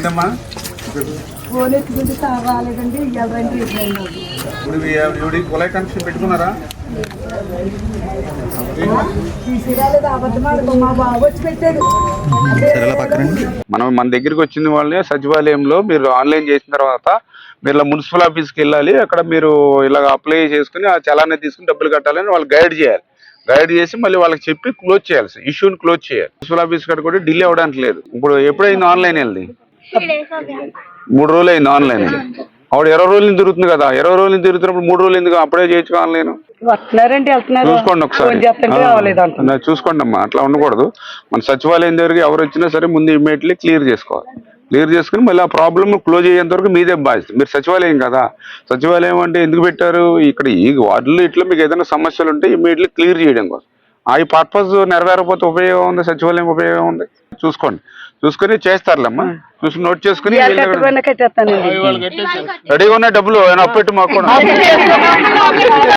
ఏంటమ్మా? ఇప్పుడు ఎవడి కులాయి కనెక్షన్ పెట్టుకున్నారా? మనం మన దగ్గరికి వచ్చిన వాళ్ళని సచివాలయంలో మీరు ఆన్లైన్ చేసిన తర్వాత మీరు ఇలా మున్సిపల్ ఆఫీస్కి వెళ్ళాలి అక్కడ మీరు ఇలా అప్లై చేసుకుని ఆ చలాన్ని తీసుకుని డబ్బులు కట్టాలని వాళ్ళు గైడ్ చేయాలి. గైడ్ చేసి మళ్ళీ వాళ్ళకి చెప్పి క్లోజ్ చేయాలి ఇష్యూని క్లోజ్ చేయాలి. మున్సిపల్ ఆఫీస్ కాడ కూడా డిలే అవ్వడానికి లేదు. ఇప్పుడు ఎప్పుడైంది ఆన్లైన్ వెళ్ళి? మూడు రోజులు అయింది ఆన్లైన్ ఆవిడ ఇరవై రోజుల తిరుగుతుంది కదా. ఇరవై రోజుల తిరుగుతున్నప్పుడు మూడు రోజులు ఎందుకు అప్పుడే చేయొచ్చు ఆన్లైన్ వెళ్తున్నారు. చూసుకోండి ఒకసారి. చూసుకోండి అమ్మా అట్లా ఉండకూడదు. మన సచివాలయం దగ్గరికి ఎవరు వచ్చినా సరే ముందు ఇమీడియట్లీ క్లియర్ చేసుకోవాలి. క్లియర్ చేసుకుని మళ్ళీ ఆ ప్రాబ్లమ్ క్లోజ్ అయ్యేంత వరకు మీదే బాధ్యత. మీరు సచివాలయం కదా. సచివాలయం అంటే ఎందుకు పెట్టారు? ఇక్కడ ఈ వార్డులో ఇట్లా మీకు ఏదైనా సమస్యలు ఉంటే ఇమీడియట్లీ క్లియర్ చేయడం కోసం. ఆ పర్పస్ నెరవేరకపోతే ఉపయోగం ఉంది? సచివాలయం ఉపయోగం ఉంది? చూసుకోండి. చూసుకుని చేస్తారులేమ్మా. చూసి నోట్ చేసుకుని రెడీగా ఉన్న డబ్బులు ఏమైనా అప్పెట్టు మాకు